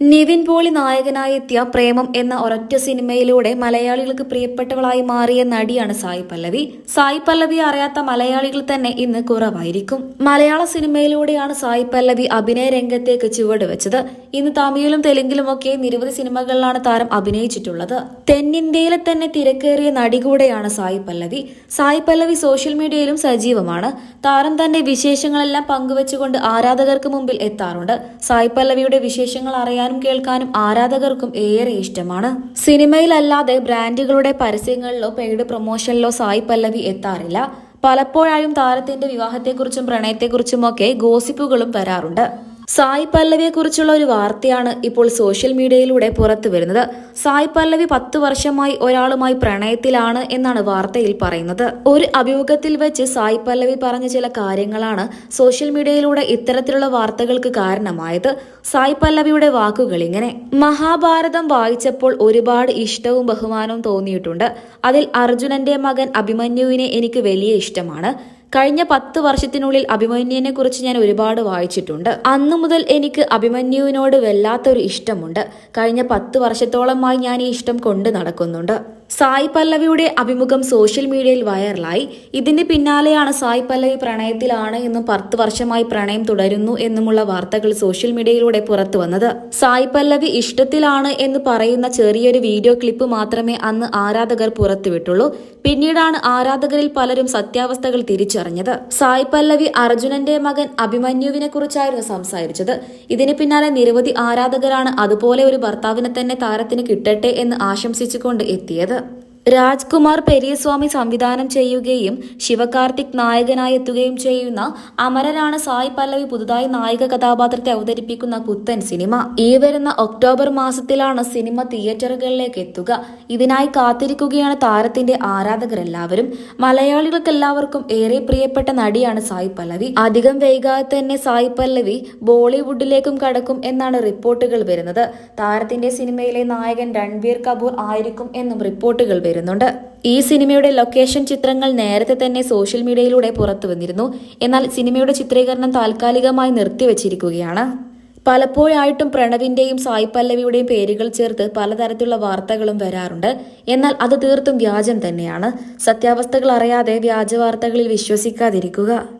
നിവിൻ പോളി നായകനായി എത്തിയ പ്രേമം എന്ന ഒരൊറ്റ സിനിമയിലൂടെ മലയാളികൾക്ക് പ്രിയപ്പെട്ടവളായി മാറിയ നടിയാണ് സായി പല്ലവി. സായി പല്ലവി അറിയാത്ത മലയാളികൾ തന്നെ ഇന്ന് കുറവായിരിക്കും. മലയാള സിനിമയിലൂടെയാണ് സായി പല്ലവി അഭിനയ രംഗത്തേക്ക് ചുവടുവെച്ചത് ഇന്ന് തമിഴിലും തെലുങ്കിലുമൊക്കെ നിരവധി സിനിമകളിലാണ് താരം അഭിനയിച്ചിട്ടുള്ളത്. തെന്നിന്ത്യയിലെ തന്നെ തിരക്കേറിയ നടി കൂടെയാണ് സായി പല്ലവി. സായി പല്ലവി സോഷ്യൽ മീഡിയയിലും സജീവമാണ്. താരം തന്റെ വിശേഷങ്ങളെല്ലാം പങ്കുവെച്ചുകൊണ്ട് ആരാധകർക്ക് മുമ്പിൽ എത്താറുണ്ട്. സായി പല്ലവിയുടെ വിശേഷങ്ങൾ അറിയാനും കേൾക്കാനും ആരാധകർക്കും ഏറെ ഇഷ്ടമാണ്. സിനിമയിലല്ലാതെ ബ്രാൻഡുകളുടെ പരസ്യങ്ങളിലോ പെയ്ഡ് പ്രൊമോഷനിലോ സായി പല്ലവി എത്താറില്ല. പലപ്പോഴായും താരത്തിന്റെ വിവാഹത്തെക്കുറിച്ചും പ്രണയത്തെക്കുറിച്ചുമൊക്കെ ഗോസിപ്പുകളും വരാറുണ്ട്. സായി പല്ലവിയെക്കുറിച്ചുള്ള ഒരു വാർത്തയാണ് ഇപ്പോൾ സോഷ്യൽ മീഡിയയിലൂടെ പുറത്തു വരുന്നത്. സായി പല്ലവി പത്ത് വർഷമായി ഒരാളുമായി പ്രണയത്തിലാണ് എന്നാണ് വാർത്തയിൽ പറയുന്നത്. ഒരു അഭിമുഖത്തിൽ വെച്ച് സായി പല്ലവി പറഞ്ഞ ചില കാര്യങ്ങളാണ് സോഷ്യൽ മീഡിയയിലൂടെ ഇത്തരത്തിലുള്ള വാർത്തകൾക്ക് കാരണമായത്. സായി പല്ലവിയുടെ വാക്കുകൾ ഇങ്ങനെ മഹാഭാരതം വായിച്ചപ്പോൾ ഒരുപാട് ഇഷ്ടവും ബഹുമാനവും തോന്നിയിട്ടുണ്ട്. അതിൽ അർജുനന്റെ മകൻ അഭിമന്യുവിനെ എനിക്ക് വലിയ ഇഷ്ടമാണ്. കഴിഞ്ഞ പത്ത് വർഷത്തിനുള്ളിൽ അഭിമന്യുവിനെ കുറിച്ച് ഞാൻ ഒരുപാട് വായിച്ചിട്ടുണ്ട്. അന്നു മുതൽ എനിക്ക് അഭിമന്യുവിനോട് വല്ലാത്തൊരു ഇഷ്ടമുണ്ട്. കഴിഞ്ഞ പത്ത് വർഷത്തോളമായി ഞാൻ ഈ ഇഷ്ടം കൊണ്ട് നടക്കുന്നുണ്ട്. സായി പല്ലവിയുടെ അഭിമുഖം സോഷ്യൽ മീഡിയയിൽ വൈറലായി. ഇതിന് പിന്നാലെയാണ് സായി പല്ലവി പ്രണയത്തിലാണ് എന്നും പത്ത് വർഷമായി പ്രണയം തുടരുന്നു എന്നുമുള്ള വാർത്തകൾ സോഷ്യൽ മീഡിയയിലൂടെ പുറത്തു വന്നത്. സായി പല്ലവി ഇഷ്ടത്തിലാണ് എന്ന് പറയുന്ന ചെറിയൊരു വീഡിയോ ക്ലിപ്പ് മാത്രമേ അന്ന് ആരാധകർ പുറത്തുവിട്ടുള്ളൂ. പിന്നീടാണ് ആരാധകരിൽ പലരും സത്യാവസ്ഥകൾ തിരിച്ചറിഞ്ഞത്. സായി പല്ലവി അർജുനന്റെ മകൻ അഭിമന്യുവിനെ കുറിച്ചായിരുന്നു സംസാരിച്ചത്. ഇതിന് പിന്നാലെ നിരവധി ആരാധകരാണ് അതുപോലെ ഒരു ഭർത്താവിനെ തന്നെ താരത്തിന് കിട്ടട്ടെ എന്ന് ആശംസിച്ചുകൊണ്ട് എത്തിയത്. രാജ്കുമാർ പെരിയസ്വാമി സംവിധാനം ചെയ്യുകയും ശിവകാർത്തിക് നായകനായി എത്തുകയും ചെയ്യുന്ന അമരനാണ് സായ് പല്ലവി പുതുതായി നായിക കഥാപാത്രത്തെ അവതരിപ്പിക്കുന്ന പുത്തൻ സിനിമ. ഈ വരുന്ന ഒക്ടോബർ മാസത്തിലാണ് സിനിമ തിയേറ്ററുകളിലേക്ക് എത്തുക. ഇതിനായി കാത്തിരിക്കുകയാണ് താരത്തിന്റെ ആരാധകരെല്ലാവരും. മലയാളികൾക്കെല്ലാവർക്കും ഏറെ പ്രിയപ്പെട്ട നടിയാണ് സായ് പല്ലവി. അധികം വൈകാതെ തന്നെ സായ് പല്ലവി ബോളിവുഡിലേക്കും കടക്കും എന്നാണ് റിപ്പോർട്ടുകൾ വരുന്നത്. താരത്തിന്റെ സിനിമയിലെ നായകൻ രൺവീർ കപൂർ ആയിരിക്കും എന്നും റിപ്പോർട്ടുകൾ വരുന്നുണ്ട്. ഈ സിനിമയുടെ ലൊക്കേഷൻ ചിത്രങ്ങൾ നേരത്തെ തന്നെ സോഷ്യൽ മീഡിയയിലൂടെ പുറത്തു വന്നിരുന്നു. എന്നാൽ സിനിമയുടെ ചിത്രീകരണം താൽക്കാലികമായി നിർത്തിവച്ചിരിക്കുകയാണ്. പലപ്പോഴായിട്ടും പ്രണവിന്റെയും സായി പല്ലവിയുടെയും പേരുകൾ ചേർത്ത് പലതരത്തിലുള്ള വാർത്തകളും വരാറുണ്ട്. എന്നാൽ അത് തീർത്തും വ്യാജം തന്നെയാണ്. സത്യാവസ്ഥകൾ അറിയാതെ വ്യാജ വാർത്തകളിൽ വിശ്വസിക്കാതിരിക്കുക.